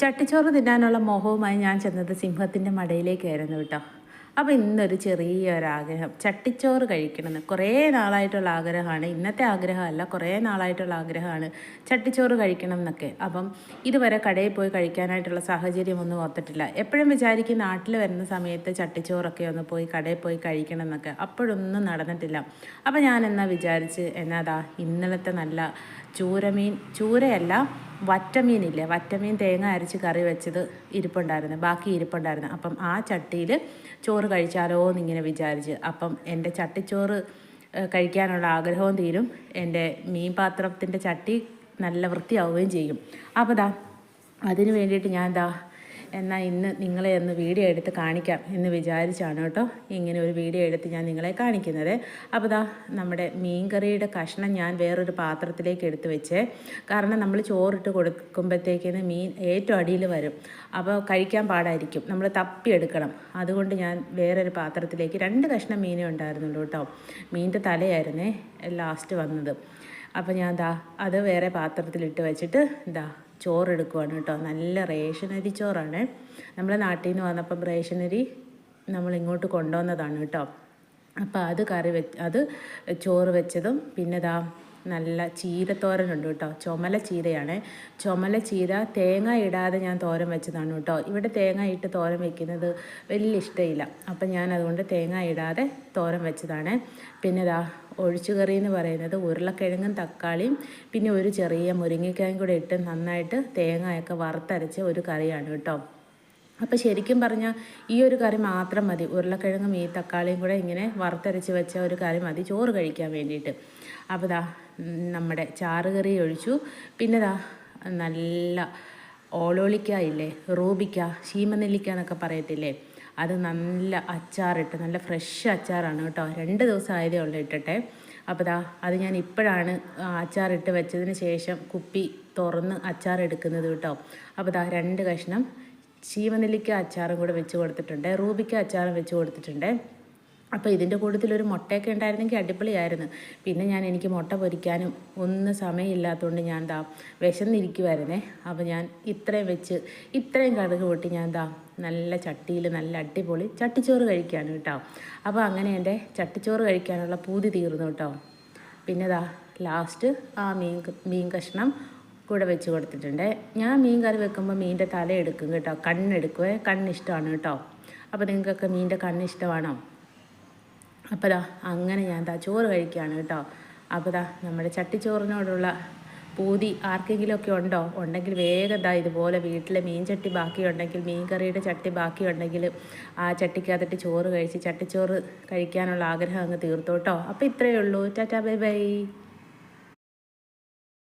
ചട്ടിച്ചോറ് തിന്നാനുള്ള മോഹവുമായി ഞാൻ ചെന്നത് സിംഹത്തിന്റെ മടയിലേക്കായിരുന്നു കേട്ടോ. അപ്പോൾ ഇന്നൊരു ചെറിയൊരാഗ്രഹം. ചട്ടിച്ചോറ് കഴിക്കണമെന്ന്. കുറേ നാളായിട്ടുള്ള ആഗ്രഹമാണ്. ഇന്നത്തെ ആഗ്രഹമല്ല കുറേ നാളായിട്ടുള്ള ആഗ്രഹമാണ് ചട്ടിച്ചോറ് കഴിക്കണം എന്നൊക്കെ അപ്പം ഇതുവരെ കടയിൽ പോയി കഴിക്കാനായിട്ടുള്ള സാഹചര്യമൊന്നും ഓർത്തിട്ടില്ല. എപ്പോഴും വിചാരിക്കും നാട്ടിൽ വരുന്ന സമയത്ത് ചട്ടിച്ചോറൊക്കെ ഒന്ന് പോയി കടയിൽ പോയി കഴിക്കണം എന്നൊക്കെ അപ്പോഴൊന്നും നടന്നിട്ടില്ല. അപ്പോൾ ഞാൻ എന്നാ വിചാരിച്ച് എന്നാതാ ഇന്നലത്തെ നല്ല ചൂരമീൻ ചൂരയല്ല വറ്റമീനില്ലേ? വറ്റമീൻ തേങ്ങ അരച്ച് കറി വെച്ചത് ഇരിപ്പുണ്ടായിരുന്നു. ബാക്കി ഇരിപ്പുണ്ടായിരുന്നു. അപ്പം ആ ചട്ടിയിൽ ചോറ് കഴിച്ചാലോ എന്നിങ്ങനെ വിചാരിച്ച്. അപ്പം എന്റെ ചട്ടിച്ചോറ് കഴിക്കാനുള്ള ആഗ്രഹവും തീരും. എന്റെ മീൻ പാത്രത്തിന്റെ ചട്ടി നല്ല വൃത്തിയാവുകയും ചെയ്യും. അപ്പോൾ ദാ അതിന് വേണ്ടിയിട്ട് ഞാൻ ദാ എന്നാൽ ഇന്ന് നിങ്ങളെ ഒന്ന് വീഡിയോ എടുത്ത് കാണിക്കാം എന്ന് വിചാരിച്ചാണ് കേട്ടോ ഇങ്ങനെ ഒരു വീഡിയോ എടുത്ത് ഞാൻ നിങ്ങളെ കാണിക്കുന്നത്. അപ്പോൾ ദാ നമ്മുടെ മീൻകറിയുടെ കഷ്ണം ഞാൻ വേറൊരു പാത്രത്തിലേക്ക് എടുത്ത് വെച്ചേ. കാരണം നമ്മൾ ചോറിട്ട് കൊടുക്കുമ്പോഴത്തേക്കിന് മീൻ ഏറ്റവും അടിയിൽ വരും. അപ്പോൾ കഴിക്കാൻ പാടായിരിക്കും. നമ്മൾ തപ്പിയെടുക്കണം അതുകൊണ്ട് ഞാൻ വേറൊരു പാത്രത്തിലേക്ക് രണ്ട് കഷ്ണം മീനേ ഉണ്ടായിരുന്നുള്ളൂ കേട്ടോ. മീനിന്റെ തലയായിരുന്നേ ലാസ്റ്റ് വന്നത്. അപ്പോൾ ഞാൻ ദാ അത് വേറെ പാത്രത്തിലിട്ട് വെച്ചിട്ട് ദാ ചോറെടുക്കുവാണ് കേട്ടോ. നല്ല റേഷനരി ചോറാണ്. നമ്മുടെ നാട്ടിൽ നിന്ന് വന്നപ്പം റേഷനരി നമ്മൾ ഇങ്ങോട്ട് കൊണ്ടുവന്നതാണ് കേട്ടോ. അപ്പോൾ അത് കറി വെ അത് ചോറ് വെച്ചതും പിന്നെ ദാ നല്ല ചീരത്തോരനുണ്ട് കേട്ടോ. ചുമല ചീരയാണ്. ചുമല ചീര തേങ്ങ ഇടാതെ ഞാൻ തോരൻ വെച്ചതാണ് കേട്ടോ. ഇവിടെ തേങ്ങ ഇട്ട് തോരൻ വെക്കുന്നത് വലിയ ഇഷ്ടമില്ല അപ്പം ഞാൻ അതുകൊണ്ട് തേങ്ങ ഇടാതെ തോരൻ വെച്ചതാണ്. പിന്നെ ദാ ഒഴിച്ചുകറി എന്ന് പറയുന്നത് ഉരുളക്കിഴങ്ങും തക്കാളിയും പിന്നെ ഒരു ചെറിയ മുരിങ്ങയ്ക്കായും കൂടെ ഇട്ട് നന്നായിട്ട് തേങ്ങയൊക്കെ വറുത്തരച്ച ഒരു കറിയാണ് കേട്ടോ. അപ്പോൾ ശരിക്കും പറഞ്ഞാൽ ഈ ഒരു കറി മാത്രം മതി. ഉരുളക്കിഴങ്ങും ഈ തക്കാളിയും കൂടെ ഇങ്ങനെ വറുത്തരച്ച് വെച്ച ഒരു കറി മതി. ചോറ് കഴിക്കാൻ വേണ്ടിയിട്ട്. അപ്പോൾ ദാ നമ്മുടെ ചാറ് കറി ഒഴിച്ചു. പിന്നെ ദാ നല്ല ഓളോളിക്ക ഇല്ലേ? റൂബിക്ക ശീമനെല്ലിക്ക എന്നൊക്കെ പറയത്തില്ലേ? അത് നല്ല അച്ചാറിട്ട് നല്ല ഫ്രഷ് അച്ചാറാണ് കേട്ടോ. രണ്ട് ദിവസം ആയതേ ഉള്ളൂ ഇട്ടിട്ടെ. അപ്പോൾ ദാ അത് ഞാൻ ഇപ്പോഴാണ് അച്ചാറിട്ട് വെച്ചതിന് ശേഷം കുപ്പി തുറന്ന് അച്ചാർ എടുക്കുന്നത് കേട്ടോ. അപ്പോൾ ദാ രണ്ട് കഷ്ണം ചീമനെല്ലിക്ക അച്ചാറും കൂടെ വെച്ച് കൊടുത്തിട്ടുണ്ട് റൂബിക്ക അച്ചാറും വെച്ച് കൊടുത്തിട്ടുണ്ട്. അപ്പോൾ ഇതിന്റെ കൂട്ടത്തിൽ ഒരു മുട്ടയൊക്കെ ഉണ്ടായിരുന്നെങ്കിൽ അടിപൊളിയായിരുന്നു. പിന്നെ ഞാൻ എനിക്ക് മുട്ട പൊരിക്കാനും ഒന്നും സമയമില്ലാത്തതുകൊണ്ട് ഞാൻ ദാ വിശന്നിരിക്കുമായിരുന്നേ അപ്പോൾ ഞാൻ ഇത്രയും വെച്ച് ഇത്രയും കടുക് പൊട്ടി ഞാൻ ദാ നല്ല ചട്ടിയിൽ നല്ല അടിപൊളി ചട്ടിച്ചോറ് കഴിക്കാനും കേട്ടോ. അപ്പോൾ അങ്ങനെ എന്റെ ചട്ടിച്ചോറ് കഴിക്കാനുള്ള പൂതി തീർന്നു കേട്ടോ. പിന്നെ ദാ ലാസ്റ്റ് ആ മീൻ മീൻ കഷ്ണം കൂടെ വെച്ച് കൊടുത്തിട്ടുണ്ട്. ഞാൻ മീൻ കറി വെക്കുമ്പോൾ മീനിന്റെ തല എടുക്കും കേട്ടോ. കണ്ണെടുക്കുവേ. കണ്ണിഷ്ടമാണ് കേട്ടോ. അപ്പോൾ നിങ്ങൾക്കൊക്കെ മീനിന്റെ കണ്ണിഷ്ടമാണോ? അപ്പോൾ ദാ അങ്ങനെ ഞാൻ ദാ ചോറ് കഴിക്കുകയാണ് കേട്ടോ. അപ്പോൾ ദാ നമ്മുടെ ചട്ടിച്ചോറിനോടുള്ള പൂതി ആർക്കെങ്കിലുമൊക്കെ ഉണ്ടോ? ഉണ്ടെങ്കിൽ വേഗം ദാ ഇതുപോലെ വീട്ടിലെ മീൻ ചട്ടി ബാക്കിയുണ്ടെങ്കിൽ മീൻ കറിയുടെ ചട്ടി ബാക്കിയുണ്ടെങ്കിൽ ആ ചട്ടിക്കകത്തിട്ട് ചോറ് കഴിച്ച് ചട്ടിച്ചോറ് കഴിക്കാനുള്ള ആഗ്രഹം അങ്ങ് തീർത്തോട്ടോ. അപ്പോൾ ഇത്രയേ ഉള്ളൂ. Tata bye bye.